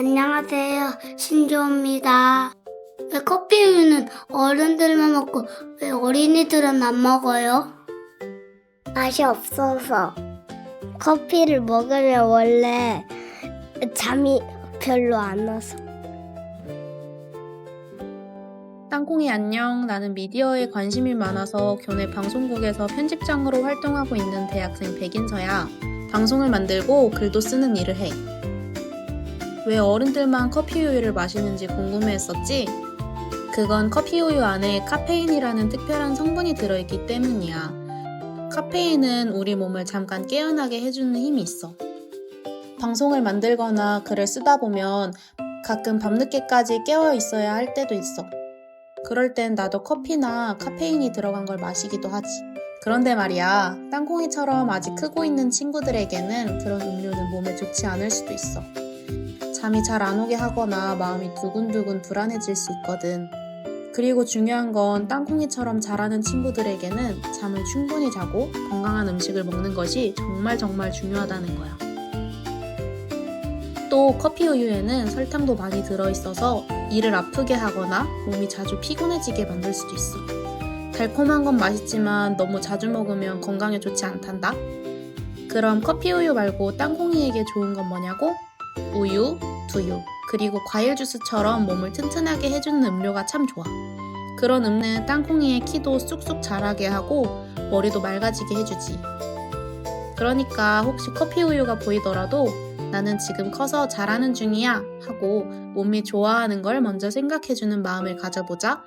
안녕하세요. 신조입니다. 왜 커피 우유는 어른들만 먹고 왜 어린이들은 안 먹어요? 맛이 없어서. 커피를 먹으면 원래 잠이 별로 안 와서. 땅콩이 안녕. 나는 미디어에 관심이 많아서 교내 방송국에서 편집장으로 활동하고 있는 대학생 백인서야. 방송을 만들고 글도 쓰는 일을 해. 왜 어른들만 커피 우유를 마시는지 궁금해했었지? 그건 커피 우유 안에 카페인이라는 특별한 성분이 들어있기 때문이야. 카페인은 우리 몸을 잠깐 깨어나게 해주는 힘이 있어. 방송을 만들거나 글을 쓰다 보면 가끔 밤늦게까지 깨어 있어야 할 때도 있어. 그럴 땐 나도 커피나 카페인이 들어간 걸 마시기도 하지. 그런데 말이야, 땅콩이처럼 아직 크고 있는 친구들에게는 그런 음료는 몸에 좋지 않을 수도 있어. 잠이 잘 안 오게 하거나 마음이 두근두근 불안해질 수 있거든. 그리고 중요한 건 땅콩이처럼 자라는 친구들에게는 잠을 충분히 자고 건강한 음식을 먹는 것이 정말 정말 중요하다는 거야. 또 커피 우유에는 설탕도 많이 들어있어서 이를 아프게 하거나 몸이 자주 피곤해지게 만들 수도 있어. 달콤한 건 맛있지만 너무 자주 먹으면 건강에 좋지 않단다. 그럼 커피 우유 말고 땅콩이에게 좋은 건 뭐냐고? 우유, 두유, 그리고 과일 주스처럼 몸을 튼튼하게 해주는 음료가 참 좋아. 그런 음료는 땅콩이의 키도 쑥쑥 자라게 하고 머리도 맑아지게 해주지. 그러니까 혹시 커피 우유가 보이더라도 나는 지금 커서 잘하는 중이야 하고 몸이 좋아하는 걸 먼저 생각해주는 마음을 가져보자.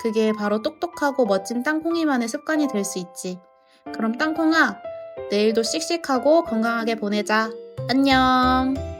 그게 바로 똑똑하고 멋진 땅콩이만의 습관이 될 수 있지. 그럼 땅콩아, 내일도 씩씩하고 건강하게 보내자. 안녕!